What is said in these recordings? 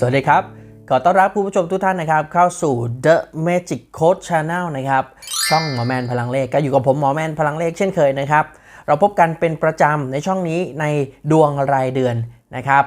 สวัสดีครับ ขอต้อนรับผู้ชมทุกท่านนะครับ เข้าสู่ The Magic Code Channel นะครับ ช่องหมอแมนพลังเลขก็อยู่กับผมหมอแมนพลังเลขเช่นเคยนะครับ เราพบกันเป็นประจำในช่องนี้ในดวงรายเดือนนะครับ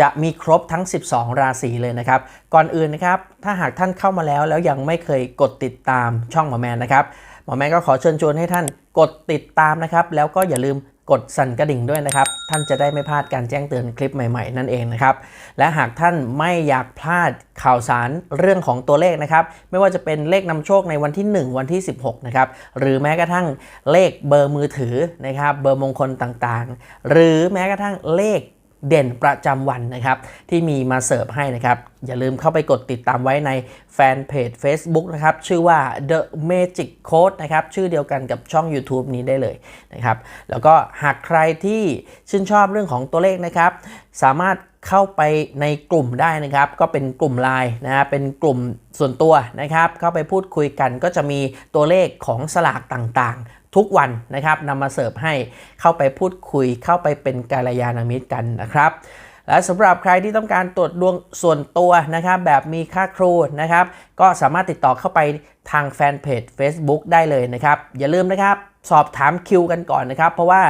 จะมีครบทั้ง 12 ราศีเลยนะครับ ก่อนอื่นนะครับ ถ้าหากท่านเข้ามาแล้วแล้วยังไม่เคยกดติดตามช่องหมอแมนนะครับหมอแมนก็ขอเชิญชวนให้ท่านกดติดตามนะครับ แล้วก็อย่าลืม กดสั่นกระดิ่งด้วยนะครับ ท่านจะได้ไม่พลาดการแจ้งเตือนคลิปใหม่ๆ นั่นเองนะครับ และหากท่านไม่อยากพลาดข่าวสารเรื่องของตัวเลขนะครับ ไม่ว่าจะเป็นเลขนำโชคในวันที่ 1 วันที่ 16 นะครับ หรือแม้กระทั่งเลขเบอร์มือถือนะครับ เบอร์มงคลต่างๆ หรือแม้กระทั่งเลข เด่นประจำวันนะครับ ที่มีมาเสิร์ฟให้นะครับ อย่าลืมเข้าไปกดติดตามไว้ในแฟนเพจ Facebook นะครับ ชื่อว่า The Magic Code นะครับ ชื่อเดียวกันกับช่อง YouTube นี้ได้เลยนะครับ แล้วก็หากใครที่ชื่นชอบเรื่องของตัวเลขนะครับ สามารถเข้าไปในกลุ่มได้นะครับ ก็เป็นกลุ่มไลน์นะฮะเป็นกลุ่มส่วนตัวนะครับ เข้าไปพูดคุยกันก็จะมีตัวเลขของสลากต่างๆ ทุกวันนะครับนำมาเสิร์ฟให้เข้าไปพูดคุยเข้าไปเป็นกาลยานามิตรกันนะครับ และสำหรับใครที่ต้องการตรวจดวงส่วนตัวนะครับ แบบมีค่าครูนะครับ ก็สามารถติดต่อเข้าไปทางแฟนเพจ Facebook ได้เลยนะครับ อย่าลืมนะครับสอบถามคิวกันก่อนนะครับ เพราะว่า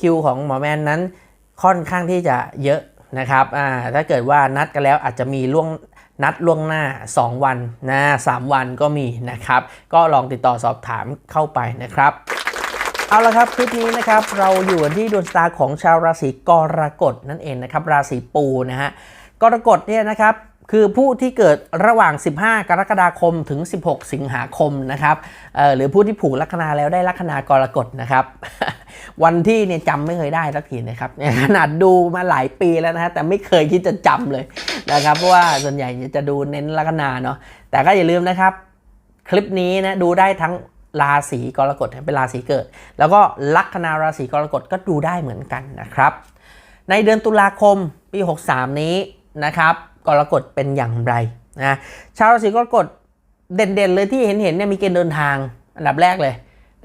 คิวของหมอแมนนั้นค่อนข้างที่จะเยอะนะครับอ่าถ้าเกิดว่านัดกันแล้วอาจจะมีล่วงนัดล่วงหน้า 2 วันนะ3วันก็มีนะครับ ก็ลองติดต่อสอบถามเข้าไปนะครับ เอาละครับคลิปนี้นะครับเราอยู่กันที่ดวงชะตาของชาวราศีกรกฎนั่นเองนะครับราศีปูนะฮะกรกฎเนี่ยนะครับคือผู้ที่เกิดระหว่าง 15 กรกฎาคมถึง 16 สิงหาคมนะครับหรือผู้ที่ผูกลัคนาแล้วได้ลัคนากรกฎนะครับวันที่เนี่ยจำไม่เคยได้สักทีนะครับขนาดดูมาหลายปีแล้วนะฮะแต่ไม่เคยคิดจะจำเลยนะครับเพราะว่าส่วนใหญ่จะดูเน้นลัคนาเนาะแต่ก็อย่าลืมนะครับคลิปนี้นะดูได้ทั้ง ราศีกรกฎเป็นราศีเกิด แล้วก็ลัคนาราศีกรกฎก็ดูได้เหมือนกันนะครับ ในเดือนตุลาคมปี 63 นี้นะครับกรกฎเป็นอย่างไรนะชาวราศีกรกฎเด่นๆเลยที่เห็นๆเนี่ยมีเกณฑ์เดินทางอันดับแรกเลย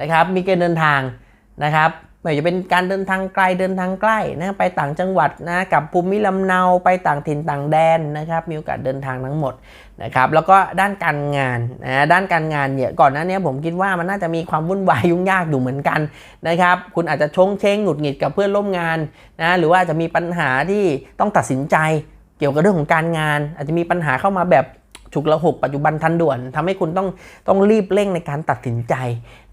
นะครับ มีเกณฑ์เดินทางนะครับ ไม่ว่าจะเป็นการเดินทางไกลเดินทางใกล้นะไปต่างจังหวัดนะกับภูมิลำเนาไปต่างถิ่นต่างแดนนะครับมีโอกาสเดินทางทั้งหมดนะครับแล้วก็ด้านการงานนะด้านการงานเนี่ยก่อนหน้านี้ผมคิดว่ามันน่าจะมีความวุ่นวายยุ่งยากอยู่เหมือนกันนะครับคุณอาจจะชงเชงหงุดหงิดกับเพื่อนร่วมงานนะหรือว่าจะมีปัญหาที่ต้องตัดสินใจเกี่ยวกับเรื่องของการงาน อาจจะมีปัญหาเข้ามาแบบ ฉุกละหุกปัจจุบันทันด่วนทำให้คุณต้องต้องรีบเร่งในการตัดสินใจ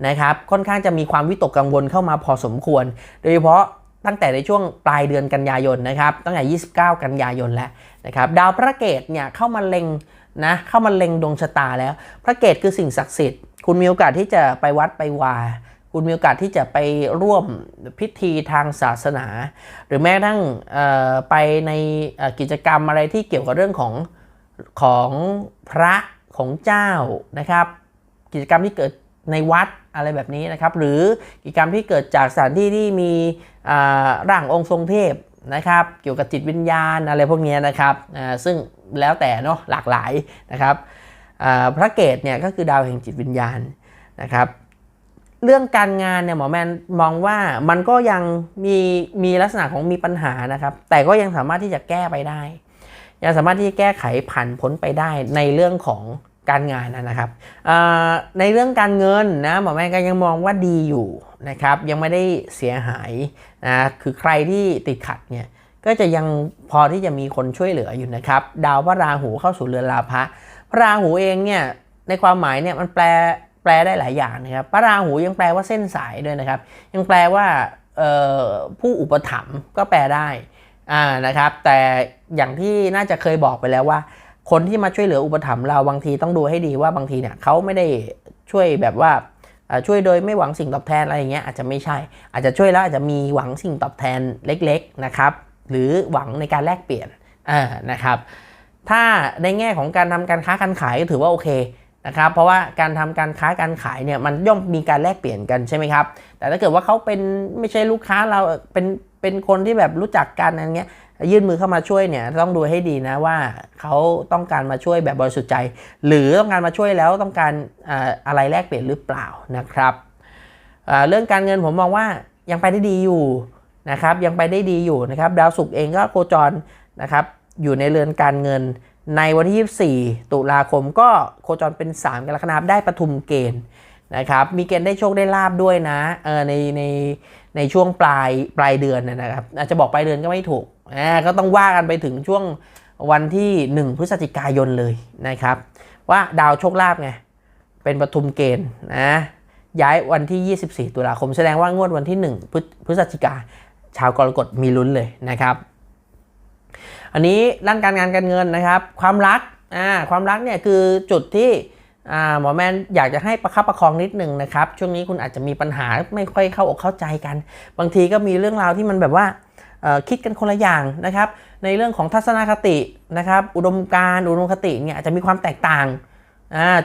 นะครับ ค่อนข้างจะมีความวิตกกังวลเข้ามาพอสมควร โดยเฉพาะตั้งแต่ในช่วงปลายเดือนกันยายนนะครับ ตั้งแต่ 29 กันยายนแล้วนะครับ ดาวพระเกตเนี่ยเข้ามาเล็งนะเข้ามาเล็งดวงชะตาแล้ว พระเกตคือสิ่งศักดิ์สิทธิ์ คุณมีโอกาสที่จะไปวัดไปวา คุณมีโอกาสที่จะไปร่วมพิธีทางศาสนา หรือแม้กระทั่งไปในกิจกรรมอะไรที่เกี่ยวกับเรื่องของ ของพระของเจ้านะครับ กิจกรรมที่เกิดในวัดอะไรแบบนี้นะครับ หรือกิจกรรมที่เกิดจากสถานที่ที่มีร่างองค์ทรงเทพนะครับ เกี่ยวกับจิตวิญญาณอะไรพวกนี้นะครับซึ่งแล้วแต่เนาะหลากหลายนะครับพระเกตเนี่ยก็คือดาวแห่งจิตวิญญาณนะครับ เรื่องการงานเนี่ยหมอแมนมองว่ามันก็ยังมีมีลักษณะของมีปัญหานะครับ แต่ก็ยังสามารถที่จะแก้ไปได้ ยังสามารถที่จะแก้ไขผ่านพ้นไปได้ในเรื่องของการงานนะครับ ในเรื่องการเงินนะหมอแม่ก็ยังมองว่าดีอยู่นะครับยังไม่ได้เสียหายนะคือใครที่ติดขัดเนี่ยก็จะยังพอที่จะมีคนช่วยเหลืออยู่นะครับ ดาวพระราหูเข้าสู่เรือนลาภะพระราหูเองเนี่ยในความหมายเนี่ยมันแปลแปลได้หลายอย่างนะครับพระราหูยังแปลว่าเส้นสายด้วยนะครับ ยังแปลว่าผู้อุปถัมภ์ก็แปลได้อ่านะครับ แต่ อย่างที่น่าจะเคยบอกไปแล้วว่า คนที่มาช่วยเหลืออุปถัมภ์เราบางทีต้องดูให้ดีว่าบางทีเนี่ยเขาไม่ได้ช่วยแบบว่าช่วยโดยไม่หวังสิ่งตอบแทนอะไรอย่างเงี้ยอาจจะไม่ใช่ อาจจะช่วยแล้วอาจจะมีหวังสิ่งตอบแทนเล็กๆนะครับ หรือหวังในการแลกเปลี่ยนนะครับ ถ้าในแง่ของการทำการค้าการขายก็ถือว่าโอเคนะครับเพราะว่าการทำการค้าการขายเนี่ยมันย่อมมีการแลกเปลี่ยนกันใช่ไหมครับ แต่ถ้าเกิดว่าเขาเป็นไม่ใช่ลูกค้าเราเป็นเป็นคนที่แบบรู้จักกันอะไรเงี้ย ยื่นมือเข้ามาช่วยเนี่ยต้องดูให้ดีนะว่าเขาต้องการมาช่วยแบบบริสุทธิ์ใจ หรือต้องการมาช่วยแล้วต้องการอะไรแลกเปลี่ยนหรือเปล่านะครับเรื่องการเงินผมมองว่ายังไปได้ดีอยู่นะครับยังไปได้ดีอยู่นะครับดาวศุกร์เองก็โคจรนะครับอยู่ในเรือนการเงินในวันที่ 24 ตุลาคมก็โคจรเป็น 3กรกฎาคมได้ปทุมเกณฑ์นะครับมีเกณฑ์ได้โชคได้ลาบด้วยนะเออในในในช่วงปลายปลายเดือนนะนะครับอาจจะบอกปลายเดือนก็ไม่ถูก อ่าก็ต้องว่ากันไปถึงช่วงวันที่ 1 พฤศจิกายนเลยนะครับ ว่าดาวโชคลาภไง เป็นปทุมเกณฑ์นะย้ายวันที่ 24 ตุลาคมแสดงว่างวดวันที่ 1 พฤพฤศจิกา ชาวกรกฎมีลุ้นเลยนะครับ อันนี้ด้านการงานการเงินนะครับ ความรักอ่าความรักเนี่ยคือจุดที่อ่าหมอแมนอยากจะให้ประคับประคองนิดหนึ่งนะครับ ช่วงนี้คุณอาจจะมีปัญหาไม่ค่อยเข้าอกเข้าใจกัน บางทีก็มีเรื่องราวที่มันแบบว่า คิดกันคนละอย่างนะครับ ในเรื่องของทัศนคตินะครับ อุดมการอุดมคติเนี่ยอาจจะมีความแตกต่าง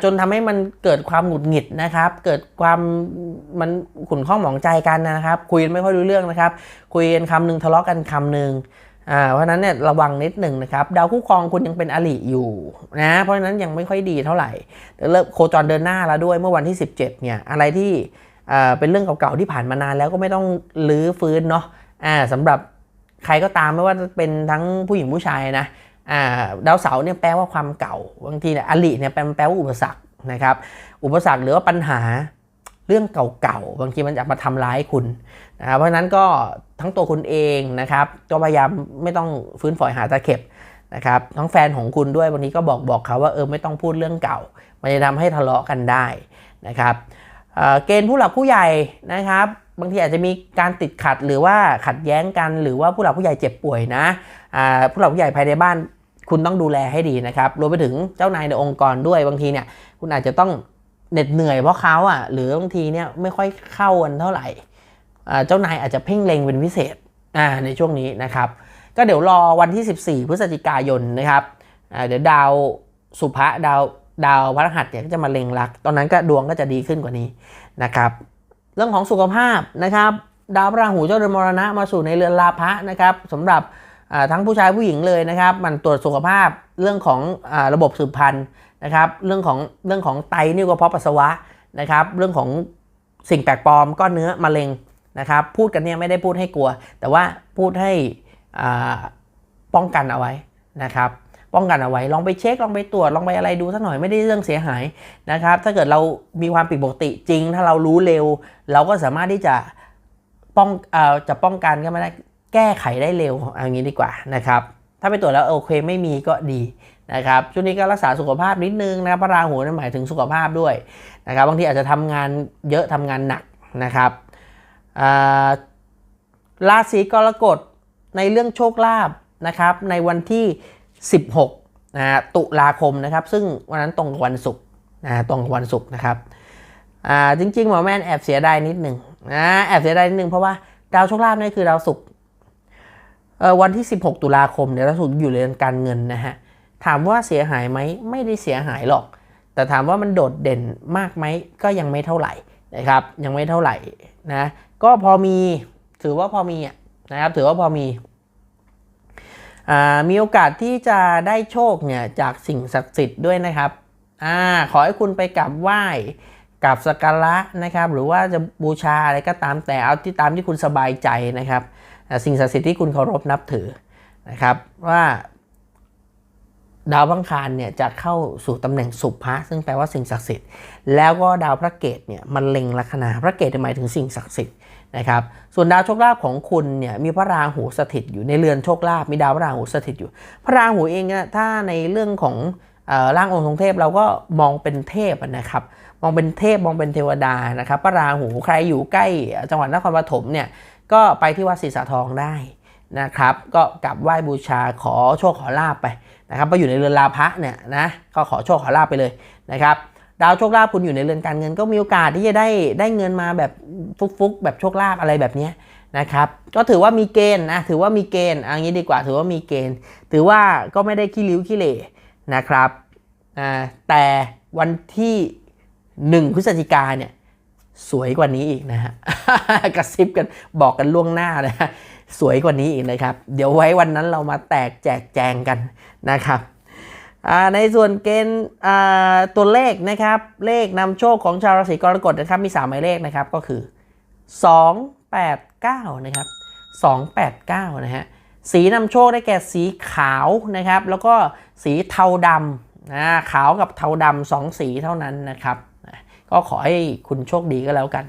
จนทำให้มันเกิดความหงุดหงิดนะครับ เกิดความมันขุ่นข้องหมองใจกันนะครับ คุยกันไม่ค่อยรู้เรื่องนะครับ คุยกันคำหนึ่งทะเลาะกันคำหนึ่งเพราะฉะนั้นเนี่ยระวังนิดหนึ่งนะครับ ดาวคู่ครองคุณยังเป็นอลิอยู่นะเพราะฉะนั้นยังไม่ค่อยดีเท่าไหร่เริ่มโคจรเดินหน้าแล้วด้วยเมื่อวันที่ 17เนี่ยอะไรที่เป็นเรื่องเก่าๆที่ผ่านมานานแล้วก็ไม่ต้องลื้อฟื้นเนาะอ่าสำหรับ ใครก็ตามไม่ว่าจะเป็นทั้งผู้หญิงผู้ชายนะาดาวเสาร์เนี่ยแปลว่าความเก่าบางทีเนี่ยอลิเนี่ยแปลแปลว่าอุปสรรคนะครับ อุปสรรคหรือว่าปัญหาเรื่องเก่าๆบางทีมันจะมาทำร้ายคุณนะเพราะฉะนั้นก็ทั้งตัวคุณเองนะครับ ก็พยายามไม่ต้องฟื้นฝอยหาตะเข็บนะครับทั้งแฟนของคุณด้วยวันนี้ก็บอกบอกเขาว่าเออไม่ต้องพูดเรื่องเก่า มันจะทำให้ทะเลาะกันได้นะครับเเกณฑ์ผู้หลักผู้ใหญ่นะครับ บางทีอาจจะมีการติดขัดหรือว่าขัดแย้งกัน หรือว่าผู้หลักผู้ใหญ่เจ็บป่วยนะผู้หลักผู้ใหญ่ภายในบ้านคุณต้องดูแลให้ดีนะครับรวมไปถึงเจ้านายในองค์กรด้วยบางทีเนี่ยคุณอาจจะต้องเหน็ดเหนื่อยเพราะเขาอะหรือบางทีเนี่ยไม่ค่อยเข้ากันเท่าไหร่เจ้านายอาจจะเพ่งเล็งเป็นพิเศษในช่วงนี้นะครับก็เดี๋ยวรอวันที่ 14 พฤศจิกายนนะครับเดี๋ยวดาวสุภะดาวดาวพฤหัสเนี่ยก็จะมาเล็งรัก ตอนนั้นก็ดวงก็จะดีขึ้นกว่านี้นะครับ รื่องของสุขภาพนะครับดาวพระราหูเจ้าเรือนมรณะมาสู่ในเรือนลาภะนะครับสำหรับทั้งผู้ชายผู้หญิงเลยนะครับ มันตรวจสุขภาพเรื่องของอระบบสืบพันธุ์นะครับ เรื่องของเรื่องของไตนิ่วกระเพาะปัสสาวะนะครับ เรื่องของสิ่งแปลกปลอมก้อนเนื้อมะเร็งนะครับ พูดกันเนี่ยไม่ได้พูดให้กลัว แต่ว่าพูดให้ป้องกันเอาไว้นะครับ ป้องกันเอาไว้ ลองไปเช็ค ลองไปตรวจ ลองไปอะไรดูสักหน่อยไม่ได้เรื่องเสียหายนะครับ ถ้าเกิดเรามีความผิดปกติจริง ถ้าเรารู้เร็ว เราก็สามารถที่จะป้องเอ่อจะป้องกันก็ไม่ได้แก้ไขได้เร็วเอางนี้ดีกว่านะครับ ถ้าไปตรวจแล้วโอเคไม่มีก็ดีนะครับช่วงนี้ก็รักษาสุขภาพนิดนึงนะครับพระราหูนั่นหมายถึงสุขภาพด้วยนะครับ บางทีอาจจะทำงานเยอะทำงานหนักนะครับอ่าราศีกรกฎในเรื่องโชคลาภนะครับ ในวันที่ 16นะตุลาคมนะครับ ซึ่งวันนั้นตรงวันศุกร์นะตรงวันศุกร์นะครับอ่าจริงๆหมอแม่นแอบเสียดายนิดหนึ่งนะแอบเสียดายนิดหนึ่งเพราะว่าดาวโชคลาภนี่คือดาวศุกร์วันที่ 16 ตุลาคมเนี่ยเราถูกร์อยู่เรื่องการเงินนะฮะถามว่าเสียหายไหมไม่ได้เสียหายหรอก แต่ถามว่ามันโดดเด่นมากไหมก็ยังไม่เท่าไหร่นะครับ ยังไม่เท่าไหร่นะก็พอมีถือว่าพอมีอะนะครับถือว่าพอมี มีโอกาสที่จะได้โชคเนี่ยจากสิ่งศักดิ์สิทธิ์ด้วยนะครับอขอให้คุณไปกราบไหว้กราบสักการะนะครับ หรือว่าจะบูชาอะไรก็ตามแต่เอาที่ตามที่คุณสบายใจนะครับ สิ่งศักดิ์สิทธิ์ที่คุณเคารพนับถือนะครับ ว่าดาวพังคารเนี่ยจะเข้าสู่ตำแหน่งสุภะซึ่งแปลว่าสิ่งศักดิ์สิทธิ์แล้วก็ดาวพระเกตเนี่ยมันเล็งลัคนาพระเกตหมายถึงสิ่งศักดิ์สิทธิ์ นะครับส่วนดาวโชคลาภของคุณเนี่ยมีพระราหูสถิตอยู่ในเรือนโชคลาภมีดาวพระราหูสถิตอยู่ พระราหูเองเนี่ยถ้าในเรื่องของร่างองค์ทรงเทพเราก็มองเป็นเทพนะครับ มองเป็นเทพมองเป็นเทวดานะครับพระราหูใครอยู่ใกล้จังหวัดนครปฐมเนี่ยก็ไปที่วัดศรีสาทองได้นะครับ ก็กลับไหว้บูชาขอโชคขอลาบไปนะครับไปอยู่ในเรือนลาภะเนี่ยนะก็ขอโชคขอลาบไปเลยนะครับ ดาวโชคลาภคุณอยู่ในเรือนการเงินก็มีโอกาสที่จะได้ได้เงินมาแบบฟุกๆแบบโชคลาภอะไรแบบนี้นะครับ ก็ถือว่ามีเกณฑ์นะถือว่ามีเกณฑ์เอันนี้ดีกว่าถือว่ามีเกณฑ์ ถือว่าก็ไม่ได้ขี้ริ้วขี้เหร่นะครับแต่วันที่ 1 พฤศจิกาเนี่ยสวยกว่านี้อีกนะฮะกระซิบกันบอกกันล่วงหน้านะสวยกว่านี้อีกนะครับ เดี๋ยวไว้วันนั้นเรามาแตกแจกแจงกันนะครับ ในส่วนเกณฑ์ตัวเลขนะครับ เลขนำโชคของชาวราศีกรกฎนะครับ มี 3 หมายเลขนะครับ ก็คือ 289 นะครับ 289 นะฮะ สีนำโชคได้แก่สีขาวนะครับ แล้วก็สีเทาดำนะขาวกับเทาดำสองสีเท่านั้นนะครับ ก็ขอให้คุณโชคดีก็แล้วกัน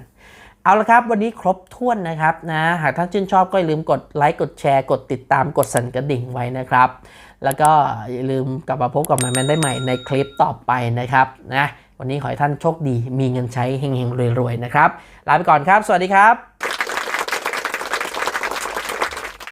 เอาละครับวันนี้ครบถ้วนนะครับนะหากท่านชื่นชอบก็อย่าลืมกดไลค์กดแชร์ กดติดตามกดสั่นกระดิ่งไว้นะครับ แล้วก็อย่าลืมกลับมาพบกับมาแมนได้ใหม่ในคลิปต่อไปนะครับนะวันนี้ขอให้ท่านโชคดีมีเงินใช้เฮงๆรวยๆนะครับลาไปก่อนครับ สวัสดีครับ